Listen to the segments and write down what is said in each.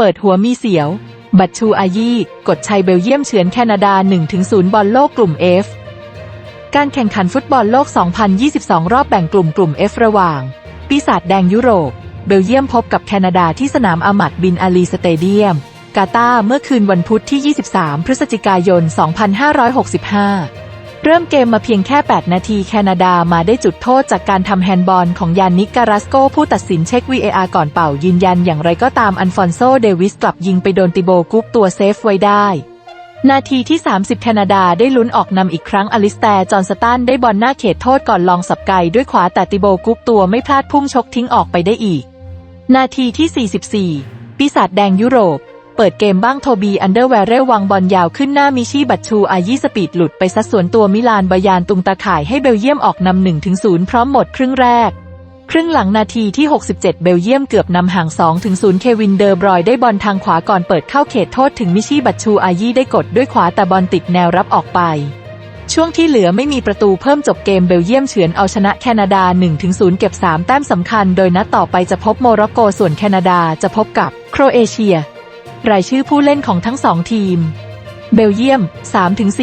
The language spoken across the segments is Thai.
เปิดหัวมีเสียว บัตชูอายีกดชัยเบลเยียมเฉือนแคนาดา 1-0 บอลโลกกลุ่ม F การแข่งขันฟุตบอลโลก 2022 รอบแบ่งกลุ่มกลุ่ม F ระหว่าง ปีศาจแดงยุโรป เบลเยียมพบกับแคนาดาที่สนามอามัดบินอาลีสเตเดียม กาตาร์เมื่อคืนวันพุธที่ 23 พฤศจิกายน 2565 เริ่มเกมมาเพียงแค่ 8 นาทีแคนาดามาได้จุดโทษจากการทำแฮนด์บอลของยานนิกการาสโกผู้ตัดสินเช็ค VAR ก่อนเป่ายืนยันอย่างไรก็ตามอันฟอนโซเดวิสกลับยิงไปโดนติโบกุ๊กตัวเซฟไว้ได้ นาทีที่ 30 แคนาดาได้ลุ้นออกนำอีกครั้งอลิสแตร์จอห์นสตันได้บอลหน้าเขตโทษก่อนลองสับไกด้วยขวาแต่ติโบกุ๊กตัวไม่พลาดพุ่งชกทิ้งออกไปได้อีก นาทีที่ 44 ปีศาจแดงยุโรป เปิดเกมบ้างโทบีอันเดอร์แวร์เรลวางบอลยาวขึ้นหน้ามิชี่บัตชูอายี่สปีดหลุดไปซัดสวนตัวมิลานบายานตุงตาข่ายให้เบลเยียมออกนำ1ถึง0พร้อมหมดครึ่งแรก ครึ่งหลังนาทีที่ 67 เบลเยียมเกือบนำห่าง2ถึง0เควินเดอร์บรอยได้บอลทางขวาก่อนเปิดเข้าเขตโทษถึงมิชี่บัตชูอายี่ได้กดด้วยขวาแต่บอลติดแนวรับออกไป ช่วงที่เหลือไม่มีประตูเพิ่มจบเกมเบลเยียมเฉือนเอาชนะแคนาดา 1-0 เก็บ 3 แต้มสำคัญ โดยนัดต่อไปจะพบโมร็อกโกส่วนแคนาดาจะพบกับโครเอเชีย รายชื่อผู้เล่นของทั้งสองทีม เบลเยียม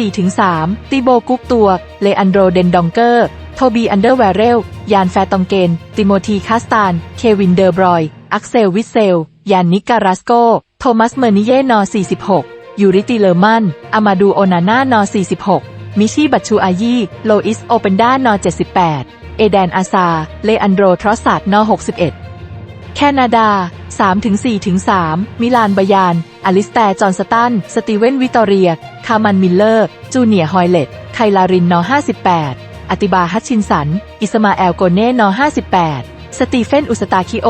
3-4-3 ติโบกุกตัว เลอันโดเดนดองเกอร์ โทบีอันเดอร์แวรเรล ยานแฟตองเกน ติโมธีคาสตาน เควินเดอร์บรอย อักเซลวิเซล ยานนิการาสโก โทมัสเมอร์นิเย่นอ46 ยูริติเลอร์มัน อามาดูโอนาน่านอ46 มิชิบัตชูอายีโลอิสโอเปนด้านอ78 เอแดนอาซา เลอันโดทรอสซาดนอ61 แคนาดา 3-4-3 มิลานบยาน อลิสแตร์จอห์นสตัน สตีเวนวิตอเรีย คามันมิลเลอร์ จูเนียร์ฮอยเลต ไคลารินนอ58 อติบาฮัตชินสัน อิสมาแอลโกเน่นอ58 สตีเฟนอุสตาคิโอ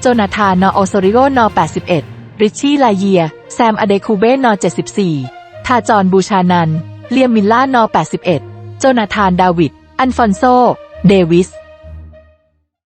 โจนาธานนอโอโซริโอนอ81 ริชชี่ลาเยีย แซมอเดคูเบนอ74 ทาจอนบูชานัน เลียมมิลล่านอ81 โจนาธานดาวิด อันฟอนโซ เดวิส